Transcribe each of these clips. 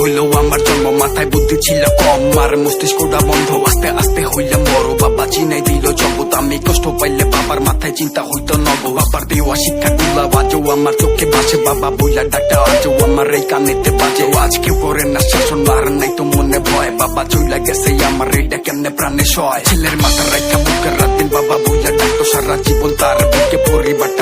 হইল আমার জন্ম। মাথায় বুদ্ধি ছিল কম, আর মস্তিষ্কটা বন্ধ। আস্তে আস্তে হইলাম বড়। বাবা চিনাই দিল জগৎ। আমি কষ্ট পাইলে বাবার মাথায় চিন্তা হইতো নব। বাবার দেওয়া শিক্ষা গুলা বাজো আমার চোখে বাসে বাবা বইলা, ডাক্তার, আজও আমার এই কানেতে বাজে। আজ কেউ করে না, শাসন আর নাই তো মনে ভয়। বাবা চইলা গেছে, আমার এইটা কেমনে প্রাণে সয়? ছেলের মাথা রেখা বুকের রাত দিন বাবা বইলা ডাকতো সারা জীবন তার বুকে পরিবারটা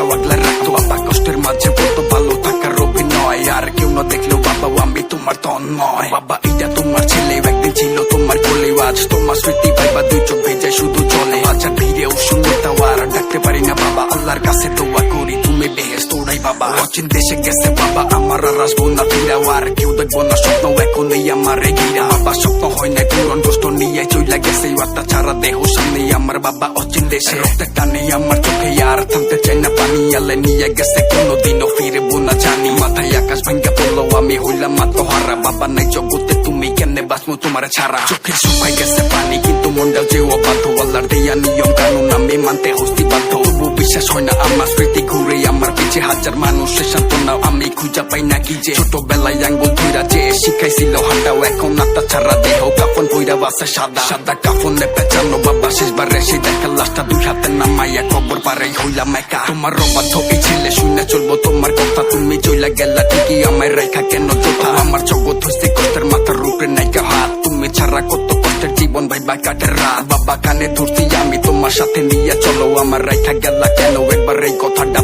অচিন দেশে গেছে বাবা আমার আর আসব না ফিরাও আর কেউ দেখব না স্বপ্ন এখন এই আমার ঘিরা বাবা স্বপ্ন হয় না পূরণ কষ্ট নিয়ে চইলা গেছে আত্মা ছাড়া দেহ সামনে আমার বাবা অচিন দেশে রক্তে টানে আমার চোখে আর থামতে চাই না পানি আলে নিয়ে গেছে কোনোদিনও ফিরবো না জানি মাথায় আকাশ ভাঙ্গা পড়ল আমি হইলাম আত্মহারা বাবা নাই জগতে তুমি কেমনে বাঁচবো তোমার ছাড়া চোখে শুকাই গেছে পানি কিন্তু মনটাও যে অবাধ্য আল্লাহর দেয়া নিয়ম কানুন আমি মানতে হস্তি বাধ্য বিশ্বাস হয় না আমার স্মৃতি ঘুরে আমার পিছে হাজার মানুষের সান্ত্বনা আমি খুঁজা পাই না কি যে ছোটবেলায় আঙ্গুল ধুইরা যে শিখাইছিল হাঁটাও এখন আত্মা ছাড়া দেহ কাফন বইরা বাসে সাদা। সাদা কাফনে পেঁচানো বাবা শেষবার এসে দেখা লাশটা দুই হাতে নামাইয়া খবর পারে হইলাম একা তোমার অবাধ্য এই ছেলে শুনে চলবো, তোমার কথা তুমি চইলা গেলা ঠিকই আমায় রেখা কেন যোথা? আমার জগৎ হইছে কষ্টের মাথার উপরে নাইকা হাত। তুমি ছাড়া কত কষ্টের জীবন ভাই বা কাটের রাত। বাবা কানে ধরছি, আমি তোমার সাথে নিয়ে চলো, আমার রেখা গেলা কেন? একবার এই কথাটা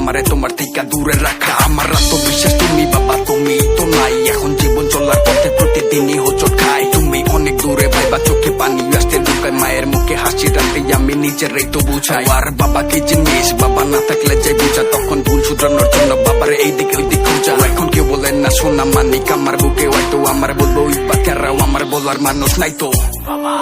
আমারে তোমার থেকে দূরে রাখা আমার আত্মবিশ্বাস তুমি বাবা তুমি তো নাই এখন জীবন চলার পথে প্রতিদিনই হোচট খাই তুমি অনেক দূরে ভাইবা চোখে পানি আসতে ঢুকায় মায়ের মুখে হাসি রাখতে আমি নিজেরাই তো বুঝাই আর বাবা কি জিনিস বাবা না থাকলে যে বুঝা তখন ভুল শুধরানোর জন্য বাবার এই দিকে ওই দিক এখন কেউ বলেন না শোনা মানিক আমার বুকে হয়তো আমার বলব বাচ্চারাও আমার বলার মানুষ নাই তো বাবা